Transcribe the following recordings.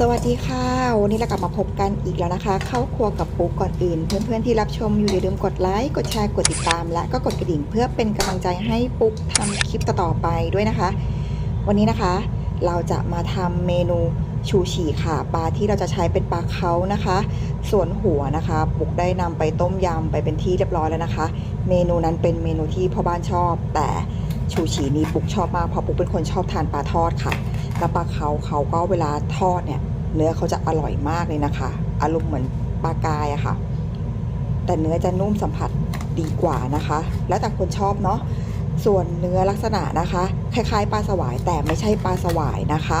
สวัสดีค่ะ วันนี้เรากลับมาพบกันอีกแล้วนะคะ เข้าครัวกับปุ๊กก่อนอื่น เพื่อนๆที่รับชมอยู่อย่าลืมกดไลค์กดแชร์กดติดตาม และก็กดกระดิ่งเพื่อเป็นกำลังใจให้ปุ๊กทำคลิปต่อๆไปด้วยนะคะ วันนี้นะคะ เราจะมาทำเมนูชูชีค่ะปลาที่เราจะใช้เป็นปลาเขานะคะ ส่วนหัวนะคะ ปุ๊กได้นำไปต้มยำไปเป็นที่เรียบร้อยแล้วนะคะ เมนูนั้นเป็นเมนูที่พ่อบ้านชอบ แต่ชูชีนี้ปุ๊กชอบมากเพราะปุ๊กเป็นคนชอบทานปลาทอดค่ะ แล้วปลาเขาเขาก็เวลาทอดเนี่ย เนื้อเขาจะอร่อยมากเลยนะคะ อารมณ์เหมือนปลากายอะค่ะ แต่เนื้อจะนุ่มสัมผัสดีกว่านะคะ แล้วแต่คนชอบเนาะส่วนเนื้อลักษณะนะคะ คล้ายๆปลาสวายแต่ไม่ใช่ปลาสวายนะคะ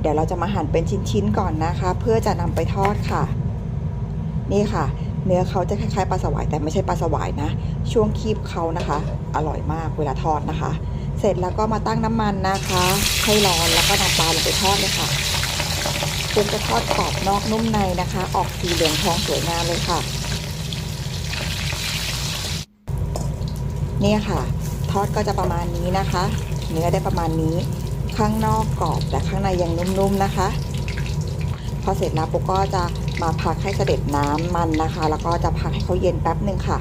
เดี๋ยวเราจะมาหั่นเป็นชิ้นๆก่อนนะคะ เพื่อจะนำไปทอดค่ะ นี่ค่ะ เนื้อเขาจะคล้ายๆปลาสวายแต่ไม่ใช่ปลาสวายนะ ช่วงคีบเขานะคะ อร่อยมากเวลาทอดนะคะ สร็จแล้วก็มาตั้งน้ำมันนะคะ ให้ร้อนแล้วก็นำปลาลงไปทอดเลยค่ะปุ๊กจะทอดกรอบนอกนุ่มในนะคะ ออกสีเหลืองทองสวยงามเลยค่ะ เนี่ยค่ะ ทอดก็จะประมาณนี้นะคะ เนื้อได้ประมาณนี้ ข้างนอกกรอบแต่ข้างในยังนุ่มๆนะคะ พอเสร็จแล้วปุ๊กก็จะมาพักให้เสด็จน้ำมันนะคะ แล้วก็จะพักให้เขาเย็นแป๊บหนึ่งค่ะ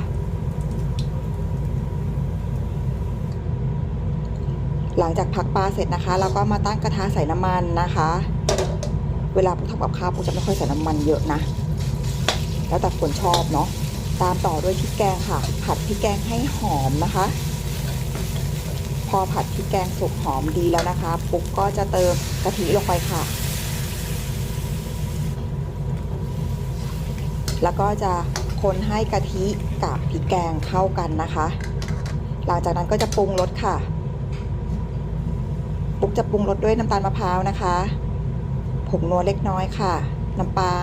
หลังจากพักปลาเสร็จนะคะ เราก็มาตั้งกระทะใส่น้ำมันนะคะ เวลาปุ๊กทำกับข้าวปุ๊กจะไม่ค่อยใส่น้ำมันเยอะนะ แล้วแต่คนชอบเนาะตามต่อด้วยพริกแกงค่ะ ผัดพริกแกงให้หอมนะคะ พอผัดพริกแกงสุกหอมดีแล้วนะคะ ปุ๊กก็จะเติมกะทิลงไปค่ะ แล้วก็จะคนให้กะทิกับพริกแกงเข้ากันนะคะ หลังจากนั้นก็จะปรุงรสค่ะ ปุ๊กจะปรุงรสด้วยน้ำตาลมะพร้าวนะคะผงนัวเล็กน้อยค่ะ น้ำปลา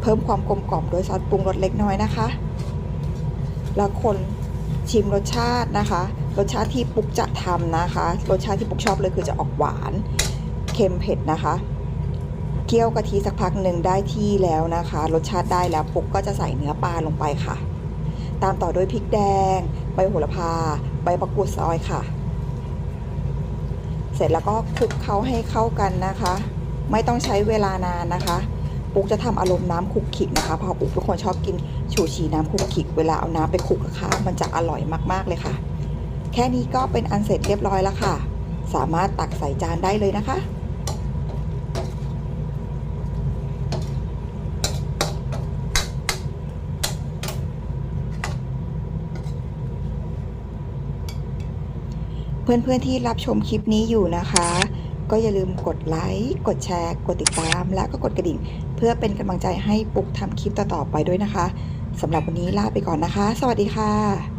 เพิ่มความกลมกล่อมด้วยซอสปรุงรสเล็กน้อยนะคะ แล้วคนชิมรสชาตินะคะ รสชาติที่ปุ๊กจะทำนะคะ รสชาติที่ปุ๊กชอบเลยคือจะออกหวาน เค็มเผ็ดนะคะเคี่ยวกะทิสักพักหนึ่งได้ที่แล้วนะคะ รสชาติได้แล้วปุ๊กก็จะใส่เนื้อปลาลงไปค่ะ ตามต่อด้วยพริกแดง ใบโหระพา ใบมะกรูดซอยค่ะ เสร็จแล้วก็คลุกเขาให้เข้ากันนะคะ ไม่ต้องใช้เวลานานนะคะ ปุ๊กจะทำอารมณ์น้ำคลุกคลิกนะคะเพราะปุ๊กเป็นคนชอบกินชูชีน้ำคลุกคลิกเวลาเอาน้ำไปคลุกกับข้าวมันจะอร่อยมากๆเลยค่ะ แค่นี้ก็เป็นอันเสร็จเรียบร้อยแล้วค่ะ สามารถตักใส่จานได้เลยนะคะ เพื่อนๆที่รับชมคลิปนี้อยู่นะคะ ก็อย่าลืมกดไลค์กดแชร์ กดติดตาม และก็กดกระดิ่ง เพื่อเป็นกำลังใจให้ปุ๊กทำคลิปต่อๆไปด้วยนะคะสำหรับวันนี้ลาไปก่อนนะคะ สวัสดีค่ะ